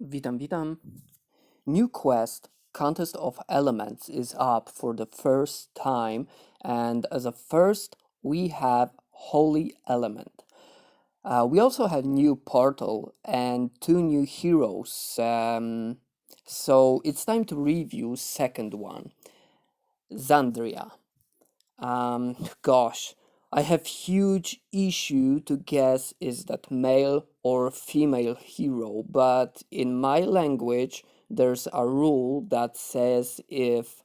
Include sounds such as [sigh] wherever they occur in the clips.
Witam, witam. New quest, Contest of Elements, is up for the first time, and as a first, we have Holy Element. Uh, we also have new portal and two new heroes. Um, so it's time to review second one, Zandria. Um, [laughs] gosh, I have huge issue to guess is that male or female hero, but in my language there's a rule that says if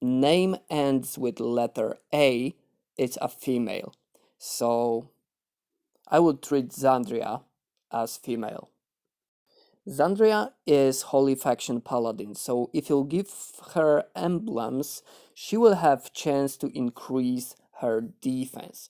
name ends with letter A, it's a female. So I would treat Zandria as female. Zandria is Holy Faction Paladin, so if you give her emblems, she will have chance to increase her defense.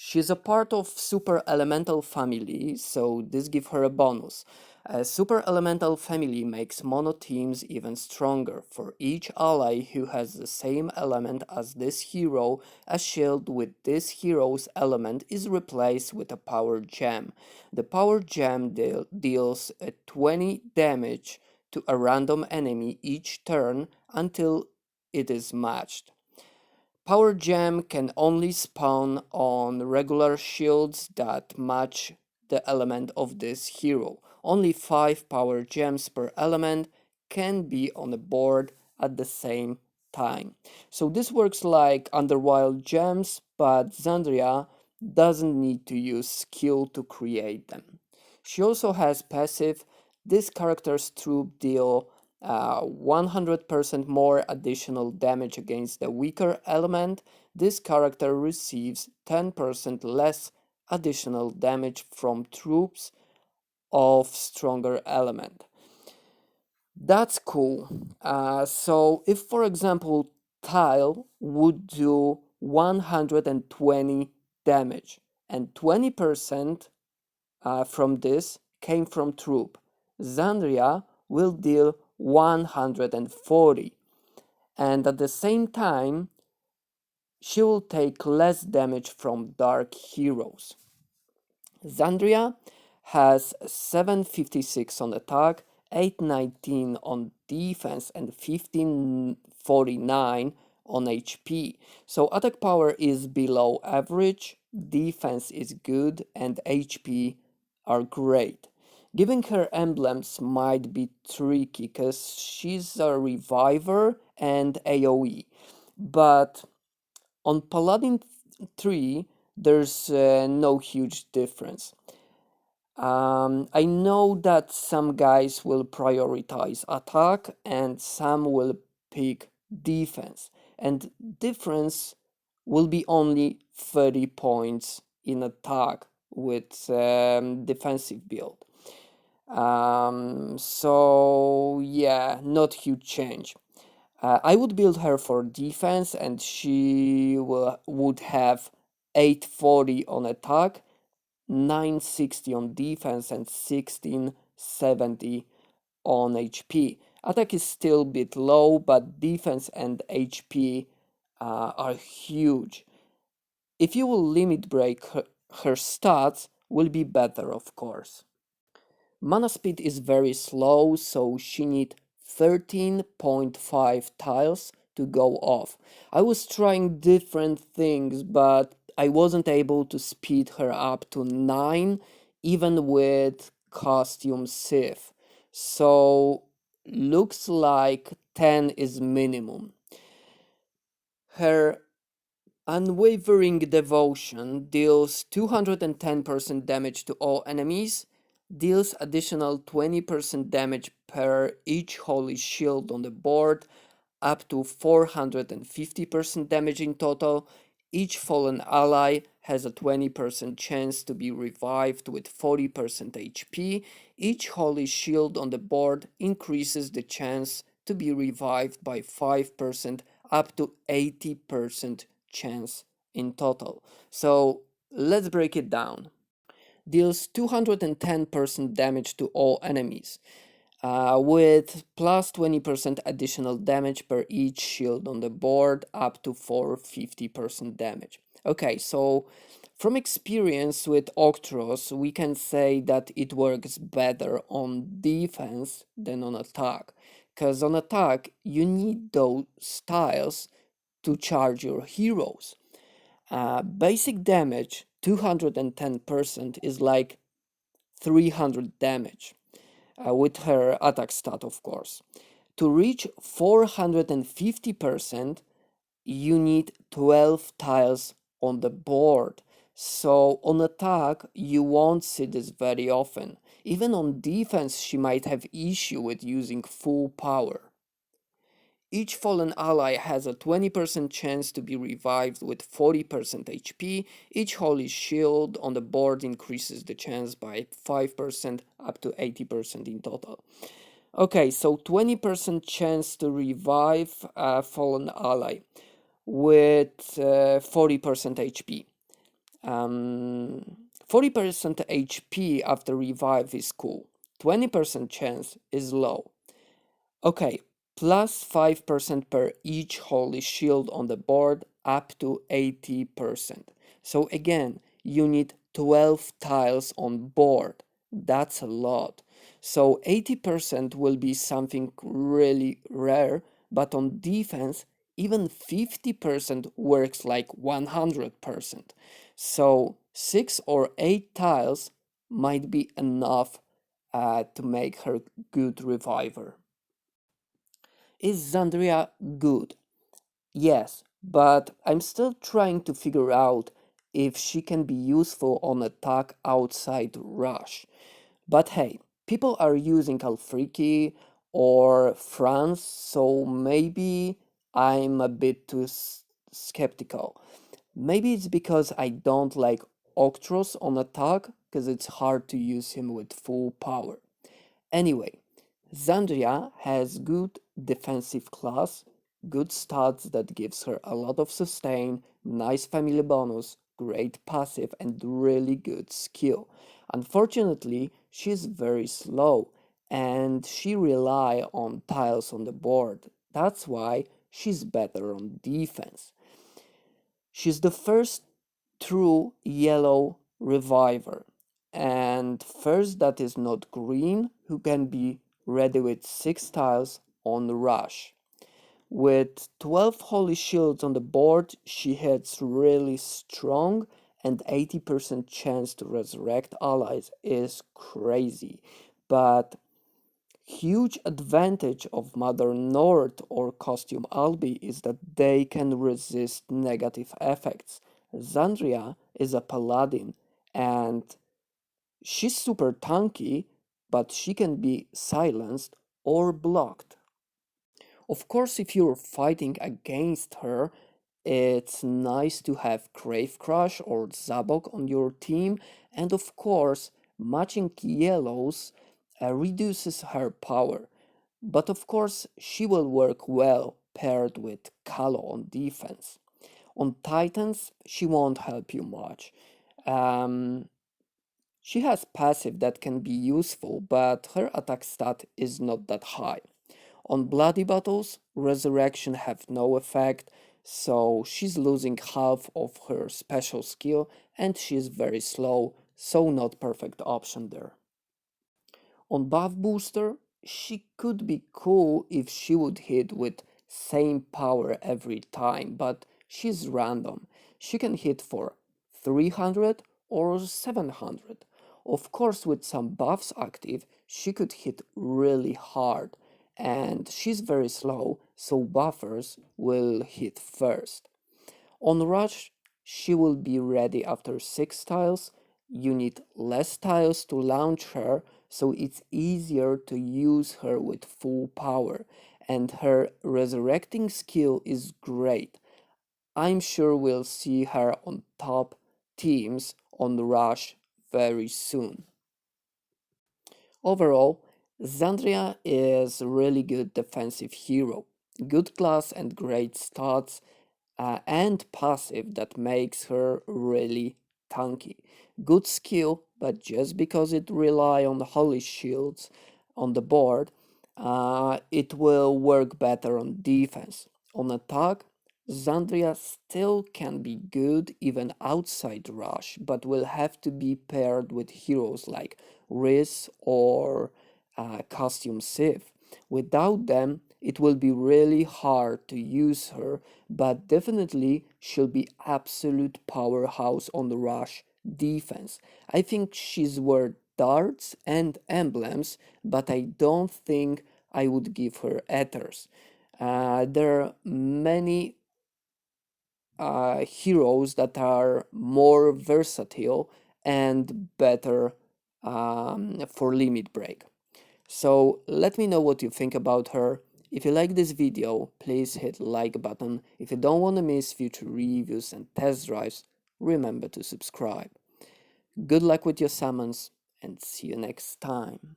She's a part of Super Elemental family, so this give her a bonus. A Super Elemental family makes mono teams even stronger. For each ally who has the same element as this hero, a shield with this hero's element is replaced with a power gem. The power gem deal- deals a 20 damage to a random enemy each turn until it is matched. Power Gem can only spawn on regular shields that match the element of this hero. Only 5 Power Gems per element can be on the board at the same time. So this works like Underwild Gems, but Zandria doesn't need to use skill to create them. She also has passive. This character's troop deal uh, 100% more additional damage against the weaker element, this character receives 10% less additional damage from troops of stronger element. That's cool. Uh, so if, for example, Tile would do 120 damage and 20% uh, from this came from troop, Zandria will deal 140 and at the same time she will take less damage from dark heroes. Zandria has 756 on attack, 819 on defense and 1549 on HP. So attack power is below average, defense is good and HP are great. Giving her emblems might be tricky because she's a reviver and AoE. But on Paladin 3, there's uh, no huge difference. Um, I know that some guys will prioritize attack and some will pick defense, and difference will be only 30 points in attack with um, defensive build. Um, so yeah, not huge change. Uh, I would build her for defense, and she would have 840 on attack, 960 on defense, and 1670 on HP. Attack is still a bit low, but defense and HP uh, are huge. If you will limit break her, her stats, will be better, of course. Mana speed is very slow, so she need 13.5 tiles to go off. I was trying different things, but I wasn't able to speed her up to 9 even with costume sieve. So looks like 10 is minimum. Her unwavering devotion deals 210% damage to all enemies deals additional 20% damage per each holy shield on the board, up to 450% damage in total. Each fallen ally has a 20% chance to be revived with 40% HP. Each holy shield on the board increases the chance to be revived by 5% up to 80% chance in total. So let's break it down deals 210% damage to all enemies, uh, with plus 20% additional damage per each shield on the board, up to 450% damage. Okay, so From experience with Octros, we can say that it works better on defense than on attack. Because on attack, you need those styles to charge your heroes. Uh, basic damage, 210% is like 300 damage, uh, with her attack stat, of course. To reach 450%, you need 12 tiles on the board. So on attack, you won't see this very often. Even on defense, she might have issue with using full power. Each fallen ally has a 20% chance to be revived with 40% HP. Each holy shield on the board increases the chance by 5% up to 80% in total. Okay, so 20% chance to revive a fallen ally with 40% uh, HP. Um, 40% HP after revive is cool. 20% chance is low. Okay, plus 5% per each holy shield on the board up to 80%. So again, you need 12 tiles on board. That's a lot. So 80% will be something really rare, but on defense, even 50% works like 100%. So six or eight tiles might be enough uh, to make her good reviver. Is Zandria good? Yes, but I'm still trying to figure out if she can be useful on attack outside rush. But hey, people are using Alfriki or France, so maybe I'm a bit too skeptical. Maybe it's because I don't like Octros on attack, because it's hard to use him with full power. Anyway, Zandria has good defensive class, good stats that gives her a lot of sustain, nice family bonus, great passive and really good skill. Unfortunately, she's very slow and she rely on tiles on the board. That's why she's better on defense. She's the first true yellow reviver and first that is not green who can be ready with 6 tiles on the rush. With 12 holy shields on the board she hits really strong and 80% chance to resurrect allies is crazy but huge advantage of Mother North or Costume Albi is that they can resist negative effects. Zandria is a paladin and she's super tanky, but she can be silenced or blocked. Of course, if you're fighting against her, it's nice to have Crave Crush or Zabok on your team, and of course, matching yellows uh, reduces her power, but of course she will work well paired with Kalo on defense. On Titans, she won't help you much. Um, she has passive that can be useful, but her attack stat is not that high. On Bloody Battles, Resurrection have no effect, so she's losing half of her special skill and she's very slow, so not perfect option there. On buff booster, she could be cool if she would hit with same power every time, but she's random. She can hit for 300 or 700. Of course, with some buffs active, she could hit really hard, and she's very slow, so buffers will hit first. On rush, she will be ready after 6 tiles. You need less tiles to launch her, so it's easier to use her with full power and her resurrecting skill is great. I'm sure we'll see her on top teams on the rush very soon. Overall, Xandria is really good defensive hero, good class and great stats uh, and passive that makes her really tanky. Good skill, but just because it rely on the holy shields on the board, uh, it will work better on defense. On attack, Zandria still can be good even outside Rush, but will have to be paired with heroes like Riz or uh, Costume Sif. Without them, it will be really hard to use her, but definitely she'll be absolute powerhouse on the rush defense. I think she's worth darts and emblems, but I don't think I would give her ethers. Uh, there are many uh, heroes that are more versatile and better um, for limit break. So let me know what you think about her. If you like this video, please hit like button. If you don't want to miss future reviews and test drives, remember to subscribe. Good luck with your summons and see you next time.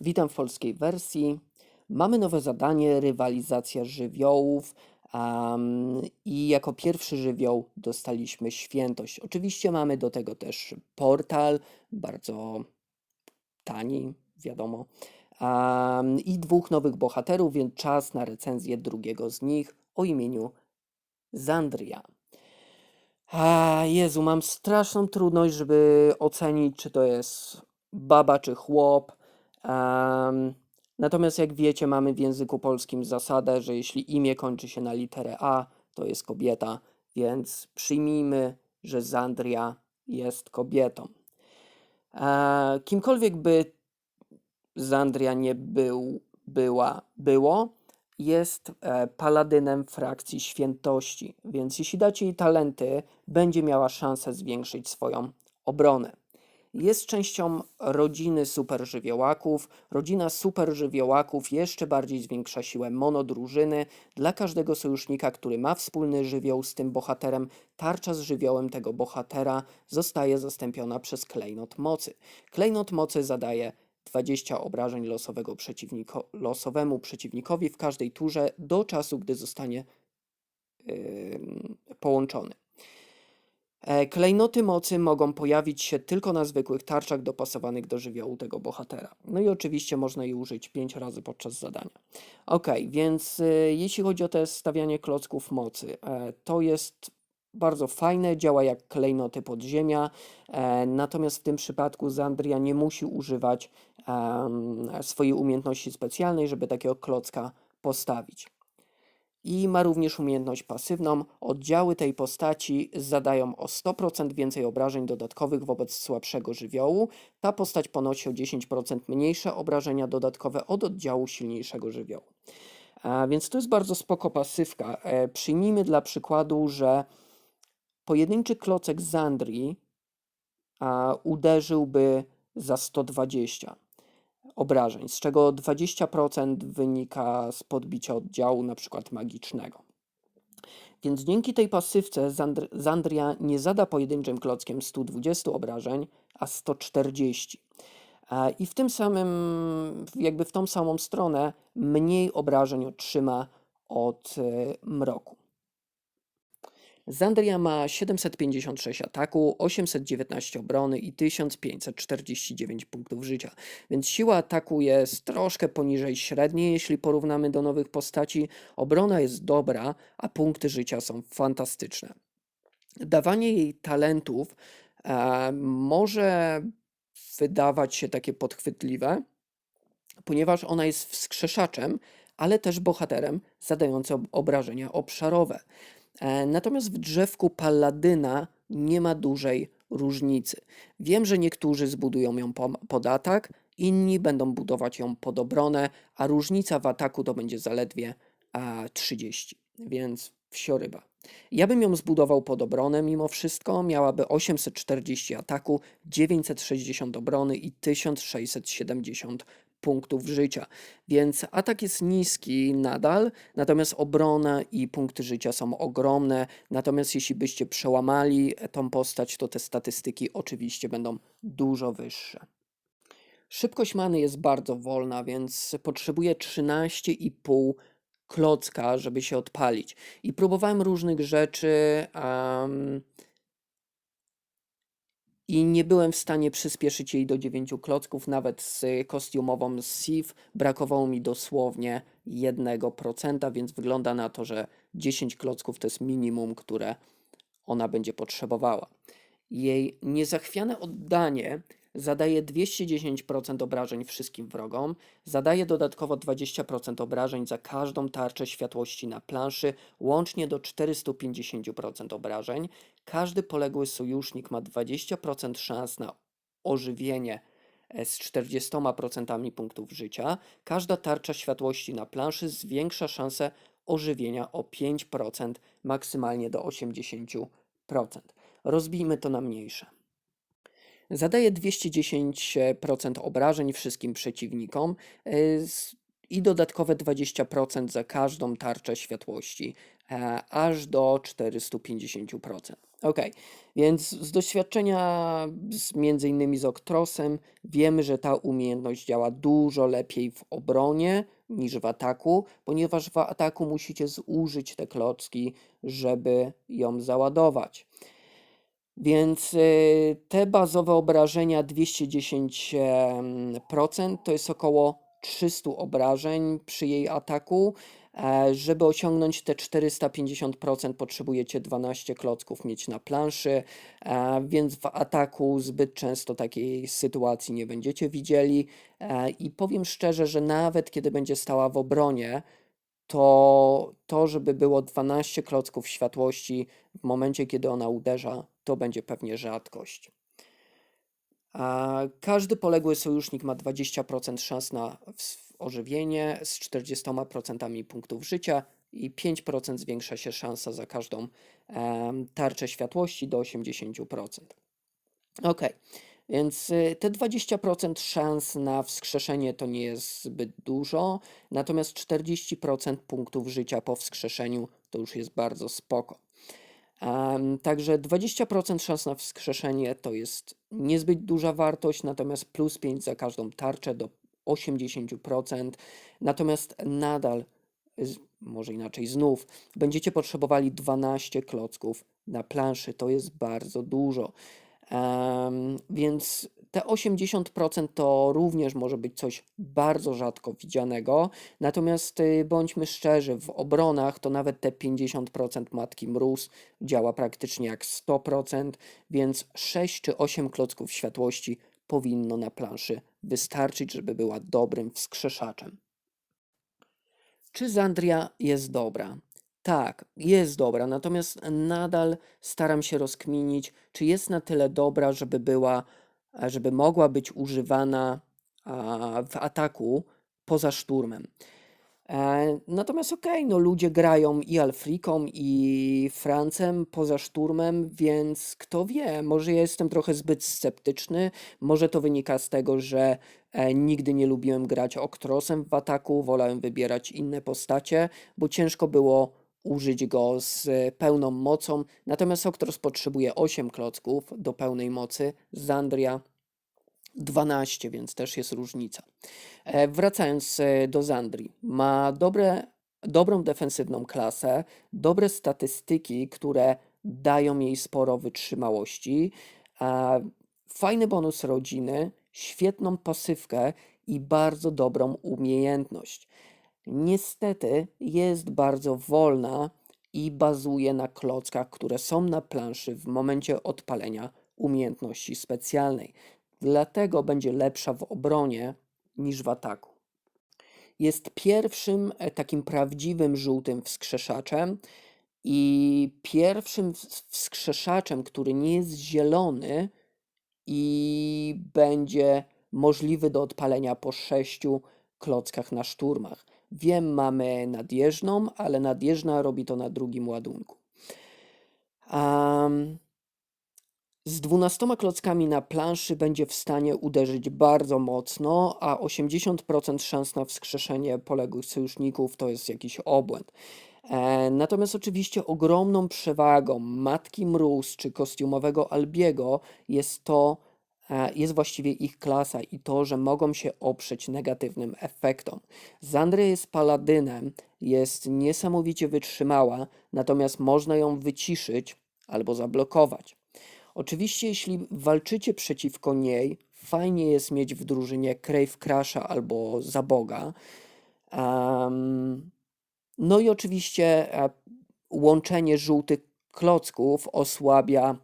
Witam w polskiej wersji. Mamy nowe zadanie, rywalizacja żywiołów. Um, I jako pierwszy żywioł dostaliśmy świętość. Oczywiście mamy do tego też portal, bardzo tani, wiadomo. Um, I dwóch nowych bohaterów, więc czas na recenzję drugiego z nich o imieniu Zandria. A Jezu, mam straszną trudność, żeby ocenić, czy to jest baba, czy chłop. Um, natomiast jak wiecie, mamy w języku polskim zasadę, że jeśli imię kończy się na literę A, to jest kobieta, więc przyjmijmy, że Zandria jest kobietą. E, kimkolwiek by Zandria nie był, była, było, jest e, paladynem frakcji świętości, więc jeśli dacie jej talenty, będzie miała szansę zwiększyć swoją obronę. Jest częścią rodziny superżywiołaków. Rodzina superżywiołaków jeszcze bardziej zwiększa siłę monodrużyny. Dla każdego sojusznika, który ma wspólny żywioł z tym bohaterem, tarcza z żywiołem tego bohatera zostaje zastąpiona przez klejnot mocy. Klejnot mocy zadaje 20 obrażeń losowego przeciwniko, losowemu przeciwnikowi w każdej turze do czasu, gdy zostanie yy, połączony. E, klejnoty mocy mogą pojawić się tylko na zwykłych tarczach dopasowanych do żywiołu tego bohatera. No i oczywiście można je użyć 5 razy podczas zadania. Ok, więc y, jeśli chodzi o te stawianie klocków mocy, e, to jest bardzo fajne, działa jak klejnoty podziemia, e, natomiast w tym przypadku Zandria nie musi używać swojej umiejętności specjalnej, żeby takiego klocka postawić i ma również umiejętność pasywną. Oddziały tej postaci zadają o 100% więcej obrażeń dodatkowych wobec słabszego żywiołu. Ta postać ponosi o 10% mniejsze obrażenia dodatkowe od oddziału silniejszego żywiołu. A więc to jest bardzo spoko pasywka. E, przyjmijmy dla przykładu, że pojedynczy klocek Zandri a, uderzyłby za 120 obrażeń, z czego 20% wynika z podbicia oddziału przykład magicznego. Więc dzięki tej pasywce Zandr Zandria nie zada pojedynczym klockiem 120 obrażeń, a 140. I w tym samym, jakby w tą samą stronę, mniej obrażeń otrzyma od e, mroku. Zandria ma 756 ataku, 819 obrony i 1549 punktów życia, więc siła ataku jest troszkę poniżej średniej, jeśli porównamy do nowych postaci. Obrona jest dobra, a punkty życia są fantastyczne. Dawanie jej talentów e, może wydawać się takie podchwytliwe, ponieważ ona jest wskrzeszaczem, ale też bohaterem zadającym obrażenia obszarowe. E, natomiast w drzewku Palladyna nie ma dużej różnicy. Wiem, że niektórzy zbudują ją pod atak, inni będą budować ją pod obronę, a różnica w ataku to będzie zaledwie 30, więc wsioryba. Ja bym ją zbudował pod obronę mimo wszystko, miałaby 840 ataku, 960 obrony i 1670 punktów życia. Więc atak jest niski nadal, natomiast obrona i punkty życia są ogromne. Natomiast jeśli byście przełamali tą postać, to te statystyki oczywiście będą dużo wyższe. Szybkość many jest bardzo wolna, więc potrzebuje 13,5 klocka, żeby się odpalić. I próbowałem różnych rzeczy. Um, i nie byłem w stanie przyspieszyć jej do 9 klocków, nawet z kostiumową z Sif brakowało mi dosłownie 1%, więc wygląda na to, że 10 klocków to jest minimum, które ona będzie potrzebowała. Jej niezachwiane oddanie zadaje 210% obrażeń wszystkim wrogom, zadaje dodatkowo 20% obrażeń za każdą tarczę światłości na planszy, łącznie do 450% obrażeń. Każdy poległy sojusznik ma 20% szans na ożywienie z 40% punktów życia. Każda tarcza światłości na planszy zwiększa szansę ożywienia o 5%, maksymalnie do 80%. Rozbijmy to na mniejsze. Zadaje 210% obrażeń wszystkim przeciwnikom e, i dodatkowe 20% za każdą tarczę światłości, e, aż do 450%. Ok, więc z doświadczenia z, między innymi z Oktrosem wiemy, że ta umiejętność działa dużo lepiej w obronie niż w ataku, ponieważ w ataku musicie zużyć te klocki, żeby ją załadować. Więc y, te bazowe obrażenia 210% to jest około 300 obrażeń przy jej ataku. E, Żeby osiągnąć te 450% potrzebujecie 12 klocków mieć na planszy, e, więc w ataku zbyt często takiej sytuacji nie będziecie widzieli. E, I powiem szczerze, że nawet kiedy będzie stała w obronie, to to, żeby było 12 klocków światłości w momencie, kiedy ona uderza, to będzie pewnie rzadkość. A każdy poległy sojusznik ma 20% szans na ożywienie z 40% punktów życia i 5% zwiększa się szansa za każdą tarczę światłości do 80%. Ok, więc y, te 20% szans na wskrzeszenie to nie jest zbyt dużo, natomiast 40% punktów życia po wskrzeszeniu to już jest bardzo spoko. Em, Także 20% szans na wskrzeszenie to jest niezbyt duża wartość, natomiast plus 5 za każdą tarczę do 80%. Natomiast nadal, może inaczej znów, będziecie potrzebowali 12 klocków na planszy. To jest bardzo dużo. Więc te 80% to również może być coś bardzo rzadko widzianego. Natomiast y, bądźmy szczerzy, w obronach to nawet te 50% matki mróz działa praktycznie jak 100%, więc 6 czy 8 klocków światłości powinno na planszy wystarczyć, żeby była dobrym wskrzeszaczem. Czy Zandria jest dobra? Tak, jest dobra, natomiast nadal staram się rozkminić, czy jest na tyle dobra, żeby była, a, żeby mogła być używana w ataku poza szturmem. E, natomiast okej, no ludzie grają i Alfriką, i Francem poza szturmem, więc kto wie, może ja jestem trochę zbyt sceptyczny, może to wynika z tego, że e, nigdy nie lubiłem grać Oktrosem w ataku, wolałem wybierać inne postacie, bo ciężko było użyć go z pełną mocą, natomiast Oktros potrzebuje 8 klocków do pełnej mocy, Zandria 12, więc też jest różnica. E, Wracając e, do Zandri, ma dobre, dobrą defensywną klasę, dobre statystyki, które dają jej sporo wytrzymałości, fajny bonus rodziny, świetną pasywkę i bardzo dobrą umiejętność. Niestety jest bardzo wolna i bazuje na klockach, które są na planszy w momencie odpalenia umiejętności specjalnej. Dlatego będzie lepsza w obronie niż w ataku. Jest pierwszym e, takim prawdziwym żółtym wskrzeszaczem i pierwszym ws- wskrzeszaczem, który nie jest zielony i będzie możliwy do odpalenia po sześciu klockach na szturmach. Wiem, mamy nadjeżdżną, ale nadjeżdża robi to na drugim ładunku. Am, z 12 klockami na planszy będzie w stanie uderzyć bardzo mocno, a 80% szans na wskrzeszenie poległych sojuszników to jest jakiś obłęd. E, Natomiast oczywiście ogromną przewagą Matki Mróz czy kostiumowego Albiego jest to, jest właściwie ich klasa i to, że mogą się oprzeć negatywnym efektom. Zandria jest paladynem, jest niesamowicie wytrzymała, natomiast można ją wyciszyć albo zablokować. Oczywiście, jeśli walczycie przeciwko niej, fajnie jest mieć w drużynie Crave Crasha albo Zaboga. Em, no i oczywiście e, łączenie żółtych klocków osłabia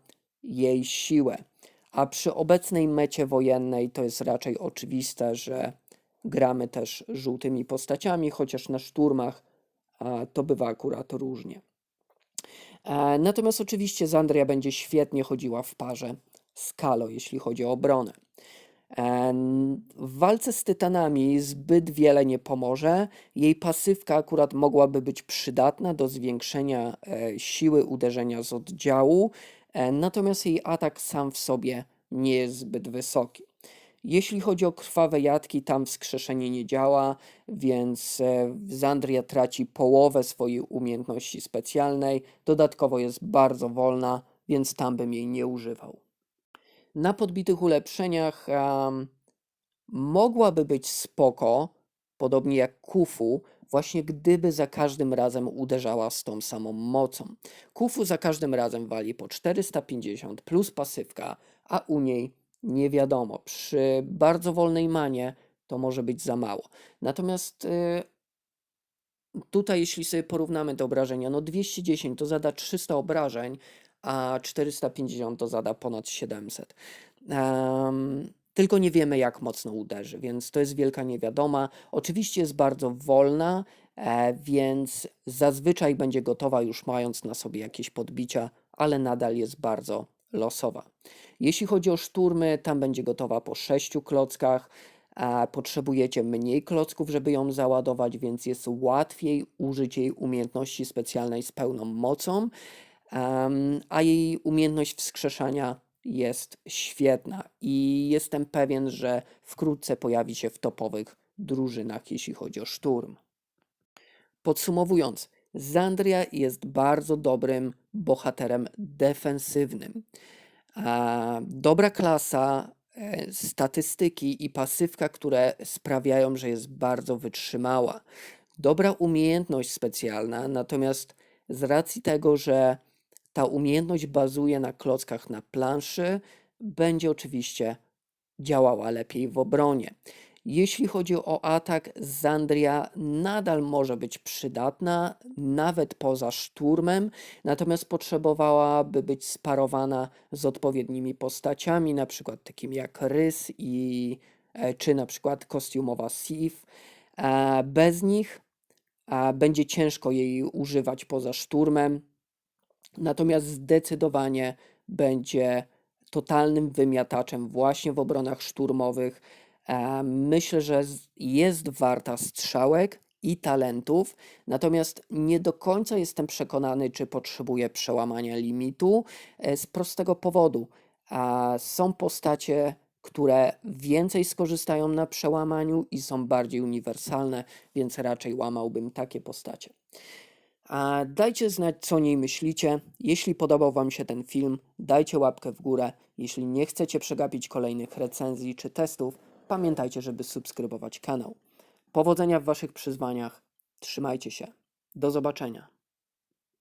jej siłę. A przy obecnej mecie wojennej to jest raczej oczywiste, że gramy też żółtymi postaciami, chociaż na szturmach to bywa akurat różnie. E, Natomiast oczywiście Zandria będzie świetnie chodziła w parze z Kalo, jeśli chodzi o obronę. E, W walce z tytanami zbyt wiele nie pomoże. Jej pasywka akurat mogłaby być przydatna do zwiększenia e, siły uderzenia z oddziału, natomiast jej atak sam w sobie nie jest zbyt wysoki. Jeśli chodzi o krwawe jatki, tam wskrzeszenie nie działa, więc e, Zandria traci połowę swojej umiejętności specjalnej. Dodatkowo jest bardzo wolna, więc tam bym jej nie używał. Na podbitych ulepszeniach em, mogłaby być spoko, podobnie jak Kufu, właśnie gdyby za każdym razem uderzała z tą samą mocą. Kufu za każdym razem wali po 450 plus pasywka, a u niej nie wiadomo. Przy bardzo wolnej manie to może być za mało. Natomiast y, tutaj, jeśli sobie porównamy te obrażenia, no 210 to zada 300 obrażeń, a 450 to zada ponad 700. Em, tylko nie wiemy, jak mocno uderzy, więc to jest wielka niewiadoma. Oczywiście jest bardzo wolna, e, więc zazwyczaj będzie gotowa już mając na sobie jakieś podbicia, ale nadal jest bardzo losowa. Jeśli chodzi o szturmy, tam będzie gotowa po 6 klockach. a Potrzebujecie mniej klocków, żeby ją załadować, więc jest łatwiej użyć jej umiejętności specjalnej z pełną mocą, a jej umiejętność wskrzeszania jest świetna i jestem pewien, że wkrótce pojawi się w topowych drużynach, jeśli chodzi o szturm. Podsumowując, Zandria jest bardzo dobrym bohaterem defensywnym. Dobra klasa, e, statystyki i pasywka, które sprawiają, że jest bardzo wytrzymała. Dobra umiejętność specjalna, natomiast z racji tego, że ta umiejętność bazuje na klockach na planszy, będzie oczywiście działała lepiej w obronie. Jeśli chodzi o atak, Zandria nadal może być przydatna, nawet poza szturmem, natomiast potrzebowałaby być sparowana z odpowiednimi postaciami, na przykład takimi jak Rys i e, czy na przykład kostiumowa Sif. E, Bez nich e, będzie ciężko jej używać poza szturmem, natomiast zdecydowanie będzie totalnym wymiataczem właśnie w obronach szturmowych. E, Myślę, że jest warta strzałek i talentów, natomiast nie do końca jestem przekonany, czy potrzebuje przełamania limitu e, z prostego powodu. Są postacie, które więcej skorzystają na przełamaniu i są bardziej uniwersalne, więc raczej łamałbym takie postacie. A dajcie znać, co o niej myślicie. Jeśli podobał Wam się ten film, dajcie łapkę w górę. Jeśli nie chcecie przegapić kolejnych recenzji czy testów, pamiętajcie, żeby subskrybować kanał. Powodzenia w Waszych przyzwaniach. Trzymajcie się. Do zobaczenia.